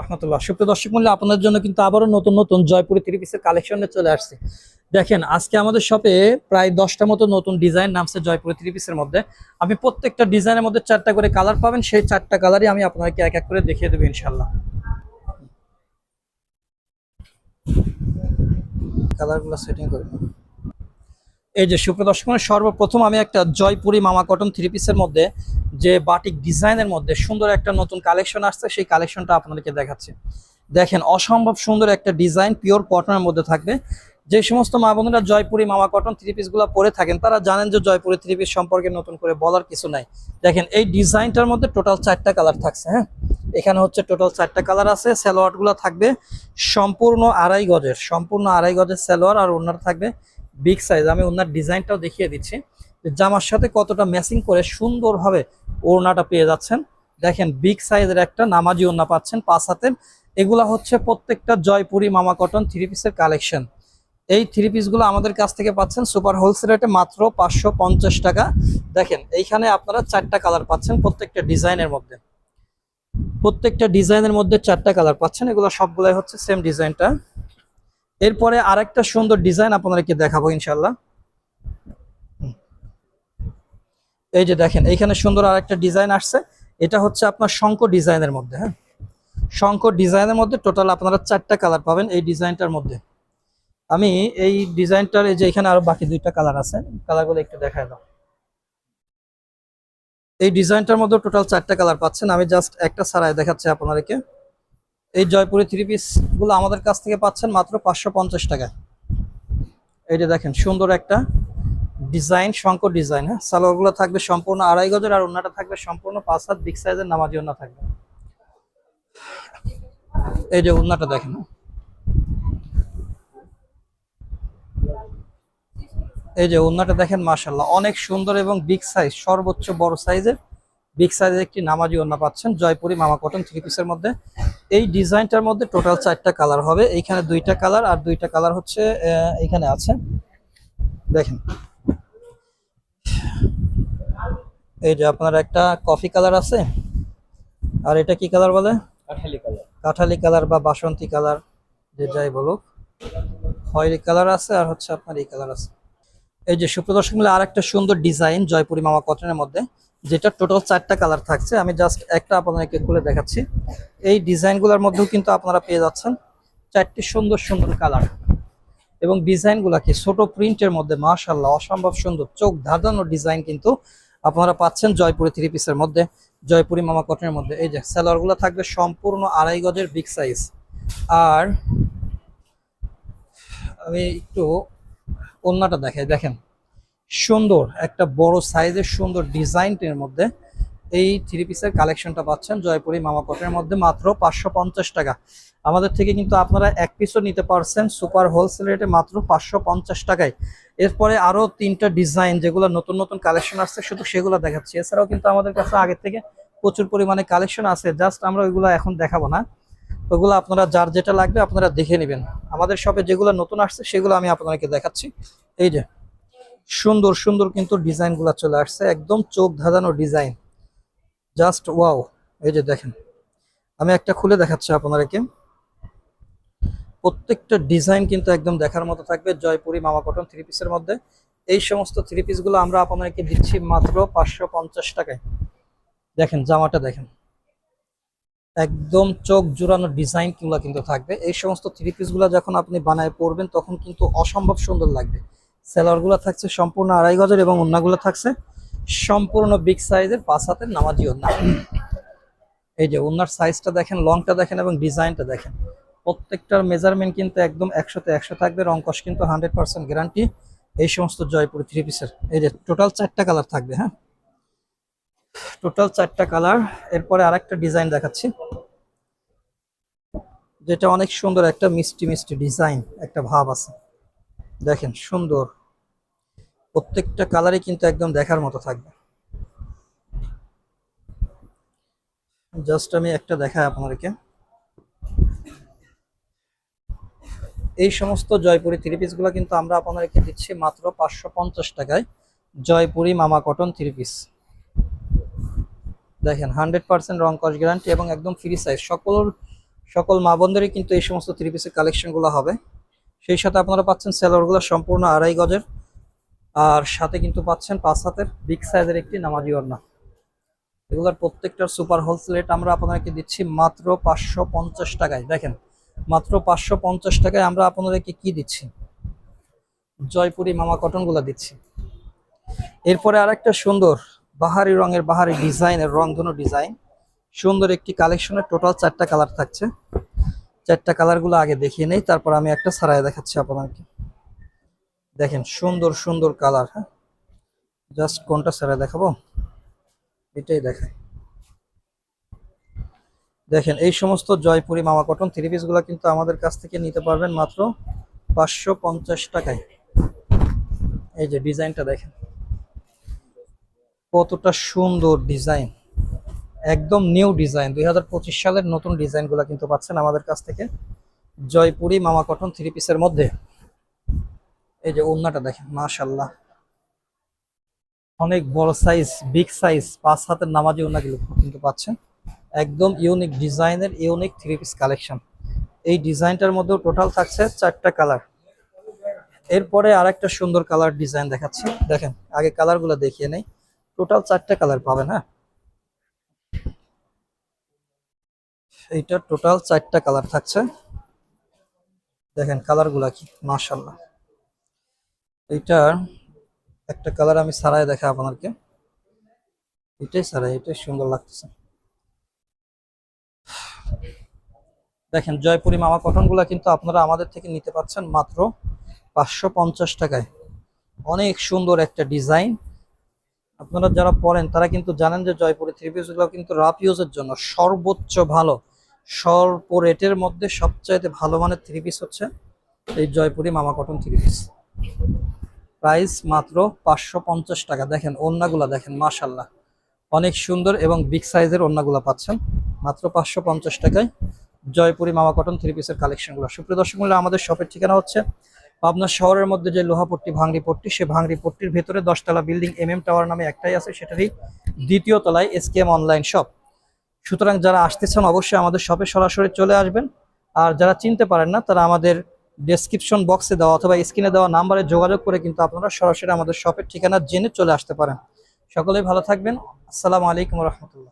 রহমতুল্লাহ। সুপ্রিয় দর্শক মূল্য আপনাদের জন্য কিন্তু আবারও নতুন নতুন জয়পুরি থ্রি পিসের কালেকশনে চলে আসছে। দেখেন, আজকে আমাদের শপে প্রায় দশটা মতো নতুন ডিজাইন নামছে জয়পুরি থ্রি পিসের মধ্যে। আমি প্রত্যেকটা ডিজাইনের মধ্যে চারটা করে কালার পাবেন, সেই চারটা কালারই আমি আপনাকে এক এক করে দেখিয়ে দেবো ইনশাল্লাহ কালারগুলো সেটিং করে। এই যে সুপ্রিয় দর্শক মণ্ডলী, সর্বপ্রথম আমি একটা জয়পুরি মামা কটন থ্রি পিসের মধ্যে যে বাটিক ডিজাইনের মধ্যে সুন্দর একটা নতুন কালেকশন আসছে সেই কালেকশনটা আপনাদেরকে দেখাচ্ছি। দেখেন অসম্ভব সুন্দর একটা ডিজাইন পিওর কটনের মধ্যে থাকবে। যে সমস্ত মা বোনেরা জয়পুরি মামা কটন থ্রি পিসগুলো পরে থাকেন তারা জানেন যে জয়পুরি থ্রি পিস সম্পর্কে নতুন করে বলার কিছু নাই। দেখেন এই ডিজাইনটার মধ্যে টোটাল চারটা কালার থাকছে হ্যাঁ? এখানে হচ্ছে টোটাল চারটা কালার আছে সালোয়ারগুলো থাকবে সম্পূর্ণ আড়াই গজের সম্পূর্ণ আড়াই গজের সালোয়ার আর ওনার থাকবে বিগ সাইজ। আমি ওনার ডিজাইনটাও দেখিয়ে দিচ্ছি জামার সাথে কতটা ম্যাচিং করে সুন্দরভাবে ওড়নাটা পেয়ে যাচ্ছেন। দেখেন, বিগ সাইজের একটা নামাজি ওড়না পাচ্ছেন পাঁচ হাতের এগুলা হচ্ছে প্রত্যেকটা জয়পুরি মামা কটন থ্রি পিসের কালেকশন এই থ্রি পিসগুলো আমাদের কাছ থেকে পাচ্ছেন সুপার হোলসেল রেটে মাত্র পাঁচশো পঞ্চাশ টাকা। দেখেন, এইখানে আপনারা চারটা কালার পাচ্ছেন প্রত্যেকটা ডিজাইনের মধ্যে। প্রত্যেকটা ডিজাইনের মধ্যে চারটা কালার পাচ্ছেন। এগুলো সবগুলাই হচ্ছে সেম ডিজাইনটা এরপরে আরেকটা সুন্দর ডিজাইন আপনাদেরকে দেখাবো ইনশাল্লাহ এই যে দেখেন এইখানে সুন্দর আরেকটা ডিজাইন আসছে। এটা হচ্ছে আপনার শঙ্কর ডিজাইনের মধ্যে হ্যাঁ? শঙ্কর ডিজাইনের মধ্যে টোটাল আপনারা চারটা কালার পাবেন এই ডিজাইনটার মধ্যে। আমি এই ডিজাইনটার, এই যে এখানে আরও বাকি দুইটা কালার আছে, কালারগুলো একটু দেখাই দাও। এই ডিজাইনটার মধ্যে টোটাল চারটা কালার পাচ্ছেন। আমি জাস্ট একটা ছাড়াই দেখাচ্ছি আপনাদেরকে। এই জয়পুরি থ্রি পিসগুলো আমাদের কাছ থেকে পাচ্ছেন মাত্র পাঁচশো পঞ্চাশ টাকায়। এই যে দেখেন, সুন্দর একটা ডিজাইন, শঙ্কর ডিজাইন হ্যাঁ? সালোয়ারগুলো থাকবে সম্পূর্ণ আড়াই গজের আর অন্যটা থাকবে সম্পূর্ণ পাঁচ হাত বিগ সাইজের নামাজি অন্য থাকবে। এই যে ওন্নাটা দেখেন হ্যাঁ। এই যে ওন্নাটা দেখেন মাশাল্লাহ অনেক সুন্দর এবং বিগ সাইজ সর্বোচ্চ বড় সাইজের বিগ সাইজের একটি নামাজি ওন্না পাচ্ছেন জয়পুরি মামা কটন থ্রি পিসের মধ্যে। এই ডিজাইনটার মধ্যে টোটাল চারটা কালার হবে। এইখানে দুইটা কালার আর দুইটা কালার হচ্ছে আহ, এইখানে আছে। দেখেন। এই যে আপনার একটা কফি কালার আছে। আর এটা কি কালার বলে? কাঠালি কালার। কাঠালি কালার বা বাসন্তী কালার যে যাই বলুক। খয়েরি কালার আছে আর হচ্ছে আপনার এই কালার আছে। এই যে সুপ্রদর্শক মিলে আর একটা সুন্দর ডিজাইন জয়পুরি মামা কটনের মধ্যে। যেটা টোটাল চারটা কালার থাকছে, আমি জাস্ট একটা আপনাদেরকে খুলে দেখাচ্ছি। এই ডিজাইনগুলোর মধ্যেও কিন্তু আপনারা পেয়ে যাচ্ছেন চারটি সুন্দর সুন্দর কালার এবং ডিজাইনগুলো কি ছোট প্রিন্টের মধ্যে মাশাল্লাহ অসম্ভব সুন্দর, চোখ ধাঁধানো ডিজাইন কিন্তু আপনারা পাচ্ছেন জয়পুরি থ্রি পিসের মধ্যে, জয়পুরি মামা কটনের মধ্যে। এই যে সালোয়ারগুলো থাকবে সম্পূর্ণ আড়াই গজের বিগ সাইজ আর আমি একটু ওন্নাটা দেখাই, দেখেন। সুন্দর, একটা বড় সাইজের সুন্দর ডিজাইনের মধ্যে এই থ্রি পিসের কালেকশনটা পাচ্ছেন জয়পুরি মামা কটনের মধ্যে মাত্র পাঁচশো পঞ্চাশ টাকা। আমাদের থেকে কিন্তু আপনারা এক পিসও নিতে পারছেন সুপার হোলসেল রেটে মাত্র পাঁচশো পঞ্চাশ টাকায়। এরপরে আরও তিনটা ডিজাইন যেগুলো নতুন নতুন কালেকশন আসছে, শুধু সেগুলো দেখাচ্ছি। এছাড়াও কিন্তু আমাদের কাছে আগের থেকে প্রচুর পরিমাণে কালেকশন আছে জাস্ট আমরা ওইগুলো এখন দেখাবো না। ওইগুলো আপনারা যার যেটা লাগবে আপনারা দেখে নেবেন। আমাদের শপে যেগুলো নতুন আসছে, সেগুলো আমি আপনাদেরকে দেখাচ্ছি। এই যে সুন্দর সুন্দর কিন্তু ডিজাইনগুলো চলে আসছে। একদম চোখ ধাঁধানো ডিজাইন। Just wow. এই যে দেখেন, আমি একটা খুলে দেখাচ্ছি আপনাদেরকে। প্রত্যেকটা ডিজাইন কিন্তু একদম দেখার মতো থাকবে। জয়পুরি মামা কটন থ্রি পিসের মধ্যে। এই সমস্ত থ্রি পিসগুলো আমরা আপনাদেরকে দিচ্ছি মাত্র পাঁচশো পঞ্চাশ টাকায়। দেখেন, জামাটা দেখেন। একদম চোখ জোড়ানো ডিজাইনগুলো কিন্তু থাকবে। এই সমস্ত থ্রি পিসগুলো যখন আপনি বানায় পরবেন, তখন কিন্তু অসম্ভব সুন্দর লাগবে। সেলারগুলো থাকছে সম্পূর্ণ আড়াই গজের এবং অন্যগুলো থাকছে সম্পূর্ণ বিগ সাইজের পাঁচ হাতের নামাজি ওন্না। এই যে ওনার সাইজটা দেখেন লংটা দেখেন এবং ডিজাইনটা দেখেন। প্রত্যেকটার মেজারমেন্ট কিন্তু একদম একশোতে একশো থাকবে রংকশ কিন্তু হান্ড্রেড পার্সেন্ট গ্যারান্টি এই সমস্ত জয়পুর থ্রি পিসের এই যে টোটাল চারটা কালার থাকবে হ্যাঁ? টোটাল চারটা কালার এরপরে আরেকটা ডিজাইন দেখাচ্ছি। যেটা অনেক সুন্দর, একটা মিষ্টি মিষ্টি ডিজাইন একটা ভাব আছে। দেখেন, সুন্দর। প্রত্যেকটা কালারই কিন্তু একদম দেখার মতো থাকবে। জাস্ট আমি একটা দেখাই আপনাদেরকে। এই সমস্ত জয়পুরি থ্রি পিসগুলো কিন্তু আমরা আপনাদেরকে দিচ্ছি মাত্র পাঁচশো পঞ্চাশ টাকায়। জয়পুরি মামা কটন থ্রি পিস দেখেন হান্ড্রেড পার্সেন্ট রং কস গ্যারান্টি এবং একদম ফ্রি সাইজ সকল সকল মা বোনদেরই কিন্তু এই সমস্ত থ্রি পিসের কালেকশনগুলো হবে। সেই সাথে আপনারা পাচ্ছেন সেলোয়ারগুলো সম্পূর্ণ আড়াই গজের। আর সাথে কিন্তু পাচ্ছেন পাঁচ হাতের বিগ সাইজের একটি নামাজি ওড়না। এগুলোর প্রত্যেকটার সুপার হোলসেল আমরা আপনাদেরকে দিচ্ছি মাত্র পাঁচশো পঞ্চাশ টাকায়। দেখেন, মাত্র পাঁচশো পঞ্চাশ টাকায় আমরা আপনাদেরকে কি দিচ্ছি? জয়পুরি মামা কটনগুলো দিচ্ছি। এরপরে আরেকটা সুন্দর বাহারি রঙের বাহারি ডিজাইনের রংধনু ডিজাইন। সুন্দর একটি কালেকশনের টোটাল চারটা কালার থাকছে। চারটা কালারগুলো আগে দেখিয়ে নেই, তারপর আমি একটা সারায় দেখাচ্ছি আপনাদেরকে দেখেন, সুন্দর সুন্দর কালার হ্যাঁ? জাস্ট কোনটা সারায় দেখাবো? এটাই দেখায় দেখেন, এই সমস্ত জয়পুরি মামা কটন থ্রি পিসগুলো কিন্তু আমাদের কাছ থেকে নিতে পারবেন মাত্র পাঁচশো পঞ্চাশ টাকায়। এই যে ডিজাইনটা দেখেন। কতটা সুন্দর ডিজাইন একদম নিউ ডিজাইন, দুই হাজার পঁচিশ সালের নতুন ডিজাইনগুলো কিন্তু পাচ্ছেন আমাদের কাছ থেকে। জয়পুরি মামা কটন থ্রি পিসের মধ্যে। এই যে ওন্নাটা দেখেন মাশাল্লাহ অনেক বড় সাইজ বিগ সাইজ পাঁচ হাতের নামাজি ওন্নাগুলো কিন্তু পাচ্ছেন। একদম ইউনিক ডিজাইনের ইউনিক থ্রি পিস কালেকশন এই ডিজাইনটার মধ্যেও টোটাল থাকছে চারটা কালার এরপরে আর একটা সুন্দর কালার ডিজাইন দেখাচ্ছি। দেখেন, আগে কালারগুলো দেখিয়ে নেই। টোটাল চারটা কালার পাবেন হ্যাঁ? এইটা টোটাল চারটা কালার থাকছে। দেখেন কালারগুলা কি মাশাল্লাহ এইটার একটা কালার আমি সারাই দেখা আপনাদেরকে। এটাই সারাই এটাই সুন্দর লাগতেছে। দেখেন জয়পুরি মামা কটনগুলা কিন্তু আপনারা আমাদের থেকে নিতে পাচ্ছেন মাত্র পাঁচশো পঞ্চাশ টাকায়। অনেক সুন্দর একটা ডিজাইন। আপনারা যারা পড়েন তারা কিন্তু জানেন যে জয়পুরি থ্রি পিসগুলো কিন্তু রাফ ইউজের জন্য সর্বোচ্চ ভালো। স্বল্প রেটের মধ্যে সবচাইতে ভালো মানের থ্রি পিস হচ্ছে এই জয়পুরি মামা কটন থ্রি পিস প্রাইস মাত্র পাঁচশো পঞ্চাশ টাকা। দেখেন ওন্নাগুলা দেখেন মাশাল্লাহ অনেক সুন্দর এবং বিগ সাইজের ওন্নাগুলা পাচ্ছেন। মাত্র পাঁচশো পঞ্চাশ টাকায় জয়পুরি মামা কটন থ্রি পিসের কালেকশনগুলো সুপ্রিয় দর্শক মূল্য আমাদের শপের ঠিকানা হচ্ছে পাবনা শহরের মধ্যে যে লোহাপট্টি ভাঙড়ি পট্টি, সে ভাঙড়ি পট্টির ভেতরে দশতলা বিল্ডিং এম এম টাওয়ার নামে একটাই আছে। সেটারই দ্বিতীয় তলায় এসকেএম অনলাইন শপ সুতরাং যারা আসতেছেন অবশ্যই আমাদের শপে সরাসরি চলে আসবেন। আর যারা চিনতে পারেন না, তারা আমাদের ডেসক্রিপশন বক্সে দেওয়া অথবা স্ক্রিনে দেওয়া নাম্বারে যোগাযোগ করে কিন্তু আপনারা সরাসরি আমাদের শপের ঠিকানা জেনে চলে আসতে পারেন। সকলেই ভালো থাকবেন। আসসালামু আলাইকুম রহমতুল্লাহ।